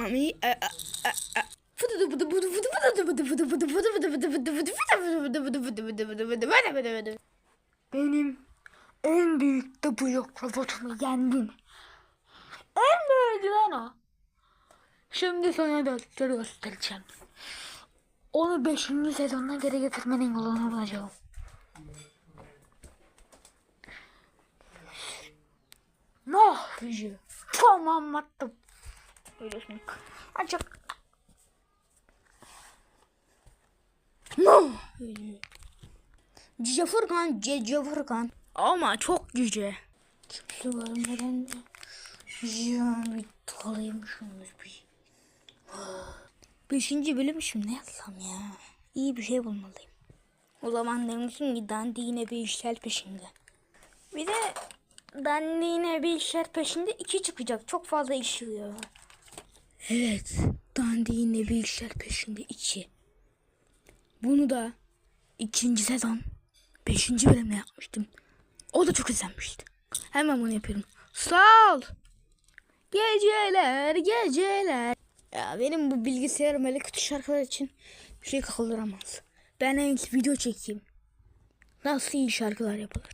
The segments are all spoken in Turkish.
Ami Benim en büyük de blok robotumu yendin. En büyüğü lan o. Şimdi sana dörtleri göstereceğim. Onu 5. sezonuna geri getirmenin yolunu bulacağım. Nah gücü. Tamamlattım. Böylesini. Ancak No. Cice Furkan, Cice Furkan. Ama çok cüce. kimse görmeden de ya bir alayım şunu bir. Beşinci bölüm şimdi ne yapsam ya? İyi bir şey bulmalıyım. O zaman demişim ki dandiğine bir işler peşinde. Bir de dandiğine bir işler peşinde iki çıkacak. Çok fazla iş yiyor. Evet. Dandiğine bir işler peşinde iki. Bunu da ikinci sezon beşinci bölümde yapmıştım. O da çok izlenmişti. Hemen bunu yapıyorum. Sağ. Geceler, geceler. Ya benim bu bilgisayarım öyle kötü şarkılar için bir şey kaldıramaz. Ben en iyisi video çekeyim. Nasıl iyi şarkılar yapılır.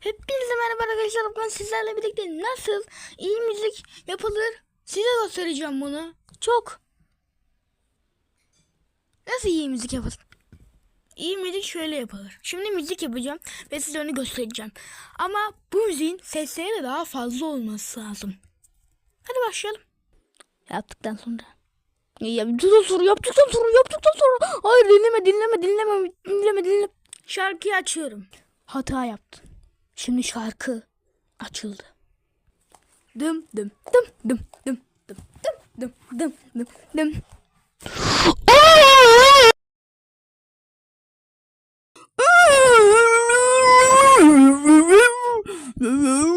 Hepinize merhaba arkadaşlar. Ben sizlerle birlikte nasıl iyi müzik yapılır size göstereceğim bunu. Çok. Nasıl iyi müzik yapılır? İyi müzik şöyle yapılır. Şimdi müzik yapacağım ve size onu göstereceğim. Ama bu müziğin sesleri de daha fazla olması lazım. Hadi başlayalım. Yaptıktan sonra. Yaptıktan sonra, yaptıktan sonra, yaptıktan sonra. Hayır dinleme, dinleme, dinleme, dinleme, dinleme. Şarkıyı açıyorum. Hata yaptın. Şimdi şarkı açıldı. Dım dım dım dım dum dum dum dum dum